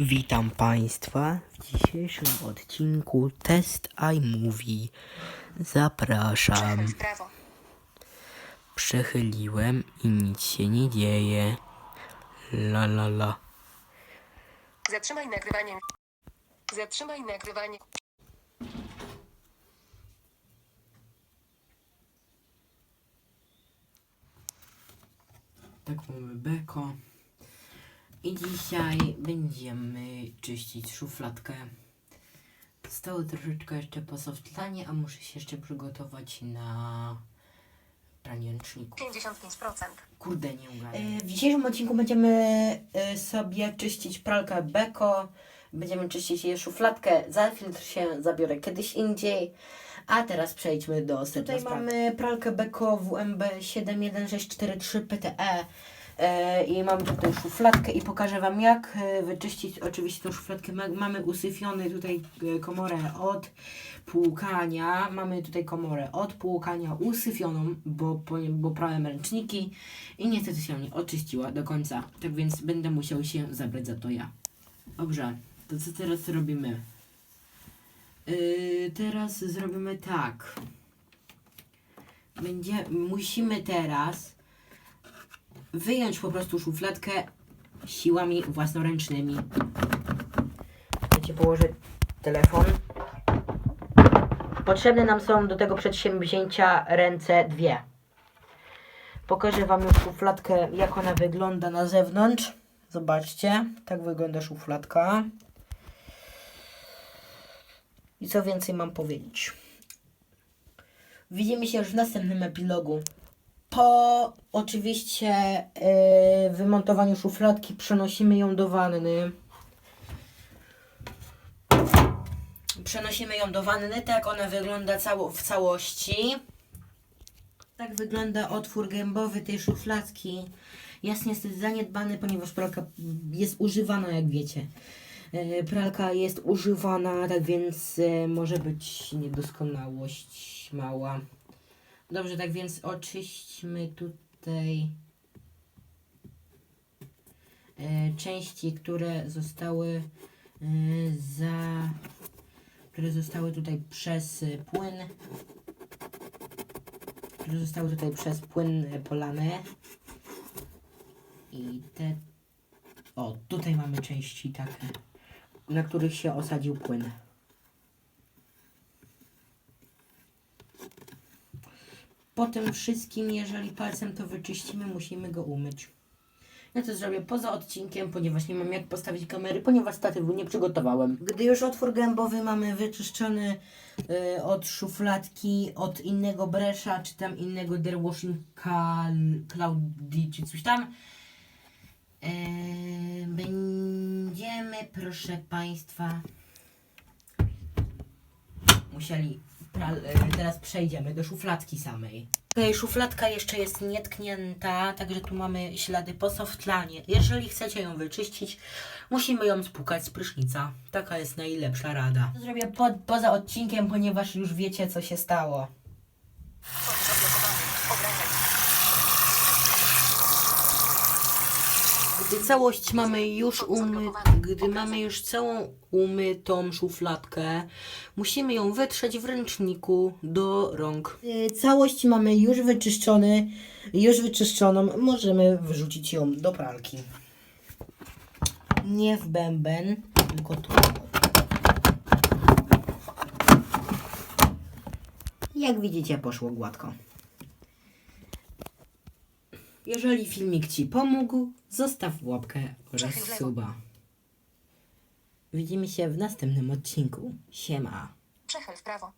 Witam Państwa w dzisiejszym odcinku Test iMovie. Zapraszam. Przechyliłem i nic się nie dzieje. La la la. Zatrzymaj nagrywanie. Zatrzymaj nagrywanie. Tak mamy beko. I dzisiaj będziemy czyścić szufladkę. Zostało troszeczkę jeszcze po softlanie, a muszę się jeszcze przygotować na pranie ręczników. 55%. Kurde, nie ugadam. E, W dzisiejszym odcinku będziemy e, sobie czyścić pralkę Beko. Będziemy czyścić jej szufladkę. Za filtr się zabiorę kiedyś indziej. A teraz przejdźmy do sedna Tutaj mamy pralkę Beko WMB 71643 PTE. E, I mamy tutaj szufladkę i pokażę Wam jak e, wyczyścić oczywiście tą szufladkę. Ma- Mamy usyfiony tutaj e, komorę od płukania. Mamy tutaj komorę od płukania usyfioną, bo, bo, bo prałem ręczniki i niestety się nie oczyściła do końca. Tak więc będę musiał się zabrać za to ja. Dobrze, to co teraz robimy? Yy, teraz zrobimy tak. Będzie, musimy teraz wyjąć po prostu szufladkę siłami własnoręcznymi. Wiecie, położę telefon. Potrzebne nam są do tego przedsięwzięcia ręce dwie. Pokażę Wam już szufladkę, jak ona wygląda na zewnątrz. Zobaczcie, tak wygląda szufladka. I co więcej mam powiedzieć? Widzimy się już w następnym epilogu. Po oczywiście yy, wymontowaniu szufladki przenosimy ją do wanny. Przenosimy ją do wanny, tak ona wygląda cało, w całości. Tak wygląda otwór gębowy tej szufladki. Jest niestety zaniedbany, ponieważ pralka jest używana, jak wiecie. E, Pralka jest używana, tak więc e, może być niedoskonałość mała. Dobrze, tak więc oczyśćmy tutaj e, części, które zostały e, za które zostały tutaj przez płyn które zostały tutaj przez płyn polane. I te. O, tutaj mamy części takie, na których się osadził płyn. Po tym wszystkim, jeżeli palcem to wyczyścimy, musimy go umyć. Ja to zrobię poza odcinkiem, ponieważ nie mam jak postawić kamery, ponieważ statywu nie przygotowałem. Gdy już otwór gębowy mamy wyczyszczony y, od szufladki, od innego bresza, czy tam innego derwashing cloudy, czy coś tam, y, będziemy, proszę Państwa, musieli. Pral, y, teraz przejdziemy do szufladki samej. Okej, szufladka jeszcze jest nietknięta, także tu mamy ślady po softlanie. Jeżeli chcecie ją wyczyścić, musimy ją spłukać z prysznica. Taka jest najlepsza rada. Zrobię po, poza odcinkiem, ponieważ już wiecie, co się stało. Gdy całość mamy już umy, gdy mamy już całą umytą szufladkę, musimy ją wytrzeć w ręczniku do rąk. Całość mamy już wyczyszczony, już wyczyszczoną, możemy wrzucić ją do pralki. Nie w bęben, tylko tu. Jak widzicie, poszło gładko. Jeżeli filmik Ci pomógł, zostaw łapkę oraz suba. Widzimy się w następnym odcinku. Siema. Przechyl w prawo.